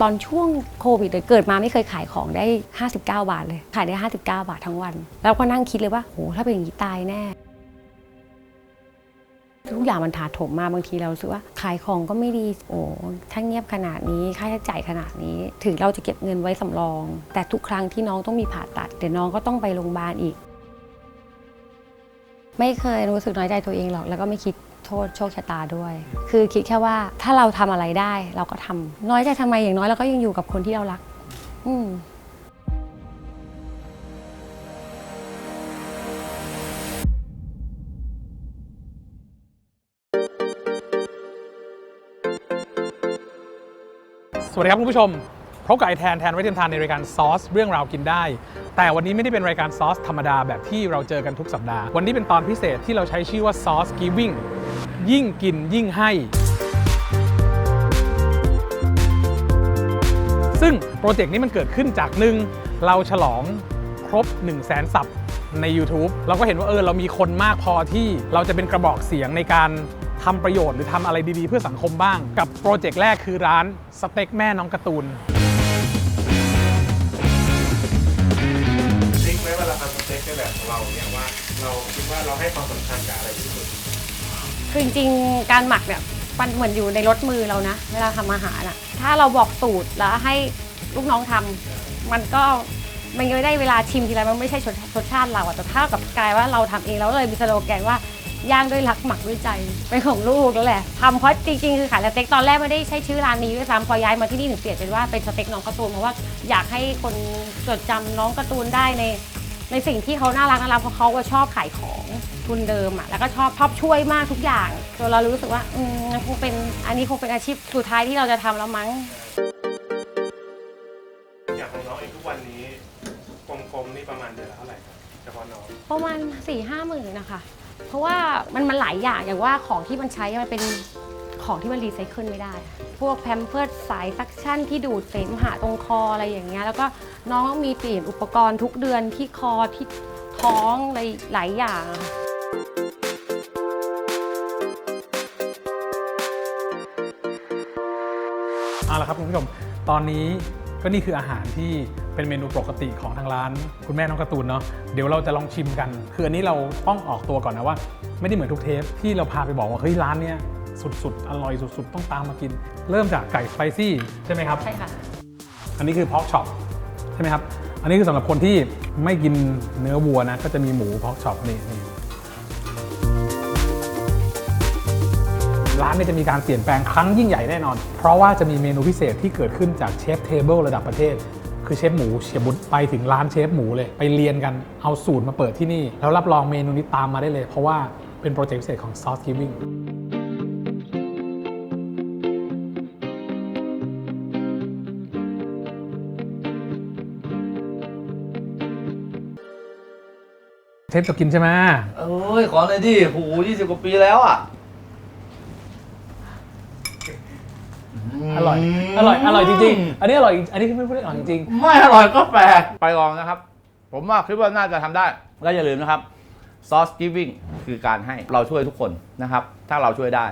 ตอนช่วงโควิดเลยเกิดมาไม่เคยขายของได้ 59 บาทเลย ขายได้ 59 บาททั้งวัน แล้วก็นั่งคิดเลยว่าโหถ้าเป็นอย่างนี้ตายแน่ทุกอย่างมันถาโถมมาบางทีเราสึกว่า ขายของก็ไม่ดีโอ้ถ้าเงียบขนาดนี้ค่าใช้จ่ายขนาดนี้ ถึงเราจะเก็บเงินไว้สำรอง แต่ทุกครั้งที่น้องต้องมีผ่าตัดเดี๋ยวน้องก็ต้องไปโรงพยาบาลอีก ไม่เคยรู้สึกน้อยใจตัวเองหรอกแล้วก็ไม่คิด โทษโชคชะตาด้วย คือคิดแค่ว่าถ้าเราทำอะไรได้เราก็ทำน้อยใจทำไมอย่างน้อยเราก็ยังอยู่กับคนที่เรารัก อืมสวัสดีครับคุณผู้ชมพบกับไอแทนแทนไว้เทียมทานในรายการซอสเรื่องราวกินได้ แต่วันนี้ไม่ได้เป็นรายการซอสธรรมดาแบบที่เราเจอกันทุกสัปดาห์ วันนี้เป็นตอนพิเศษที่เราใช้ชื่อว่าซอสกิฟวิ่ง ยิ่งกินยิ่งให้ ซึ่งโปรเจกต์นี้มันเกิดขึ้นจากหนึ่งเราฉลองครบ 1 0 0 0 0แสนซับใน YouTube เราก็เห็นว่าเออเรามีคนมากพอที่เราจะเป็นกระบอกเสียงในการทำประโยชน์หรือทำอะไรดีๆ เพื่อสังคมบ้าง กับโปรเจกต์แรกคือร้านสเต็กแม่น้องการ์ตูนลิงก์ไว้เวลาทำสเต็กในแบบของเราเนี่ยว่า เราคิดว่าเราให้ความสำคัญกับอะไรที่สุด คือจริงๆการหมักเนี่ยมันเหมือนอยู่ในรถมือเรานะ เวลาทำอาหารอะถ้าเราบอกสูตรแล้วให้ลูกน้องทำมันก็มันก็ไม่ได้เวลาชิมทีไรมันไม่ใช่รสชาติเราอะแต่ถ้ากับกลายว่าเราทำเองเราก็เลยมีสโลแกนว่าย่างด้วยรักหมักด้วยใจเป็นของลูกแล้วแหละทำเพราะจริงๆคือขายสเต็กตอนแรกไม่ได้ใช้ชื่อร้านนี้ด้วยซ้ำพอย้ายมาที่นี่ถึงเปลี่ยนเป็นว่าเป็นสเต็กน้องการ์ตูนเพราะว่าอยากให้คนจดจำน้องการ์ตูนได้ใน ในสิ่งที่เขาน่ารักน่ารักเพราะเขาก็ชอบขายของทุนเดิมอะแล้วก็ชอบชอบช่วยมากทุกอย่างจนเรารู้สึกว่าอืมมันคงเป็นอันนี้คงเป็นอาชีพสุดท้ายที่เราจะทำแล้วมั้ง อย่างของน้องเองทุกวันนี้กลมๆนี่ประมาณเดือนละเท่าไหร่ครับเฉพาะน้องประมาณ4ี่ห้าหมื่นนะคะ เพราะว่ามันมันหลายอย่างอย่างว่าของที่มันใช้มันเป็นของที่มันรีไซเคิลไม่ได้ พวกแพมเพิร์สสายซักชั่นที่ดูดเสมหะตรงคออะไรอย่างเงี้ยแล้วก็น้องต้องมีเปลี่ยนอุปกรณ์ทุกเดือนที่คอที่ท้องอะไรหลายอย่างเอาละครับคุณผู้ชมตอนนี้ก็นี่คืออาหารที่เป็นเมนูปกติของทางร้าน คุณแม่น้องการ์ตูนเนาะเดี๋ยวเราจะลองชิมกัน คืออันนี้เราต้องออกตัวก่อนนะว่า ไม่ได้เหมือนทุกเทปที่เราพาไปบอกว่าเฮ้ยร้านเนี้ย สุดๆ อร่อยสุดๆ ต้องตามมากิน เริ่มจากไก่สไปซี่ใช่ไหมครับ ใช่ค่ะ อันนี้คือพอกช็อปใช่ไหมครับ อันนี้คือสำหรับคนที่ไม่กินเนื้อวัวนะ ก็จะมีหมูพอกช็อปนี่นี่ร้านเนี้จะมีการเปลี่ยนแปลงครั้งยิ่งใหญ่แน่นอน เพราะว่าจะมีเมนูพิเศษที่เกิดขึ้นจากเชฟเทเบิลระดับประเทศ คือเชฟหมูเชียบุตไปถึงร้านเชฟหมูเลย ไปเรียนกัน เอาสูตรมาเปิดที่นี่ แล้วรับรองเมนูนี้ตามมาได้เลย เพราะว่าเป็นโปรเจกต์พิเศษของ Sauce Giving เชฟจะกินใช่ไหมเอ้ย ขอหน่อยดิโหยี่สิบกว่าปีแล้วอะอร่อย อร่อย อร่อยจริงๆ อันนี้อร่อย อันนี้ไม่พูดได้อร่อยจริงไม่อร่อยก็แปลก ไปลองนะครับ ผมว่าคิดว่าน่าจะทำได้ แล้วอย่าลืมนะครับ ซอส giving คือการให้เราช่วยทุกคนนะครับ ถ้าเราช่วยได้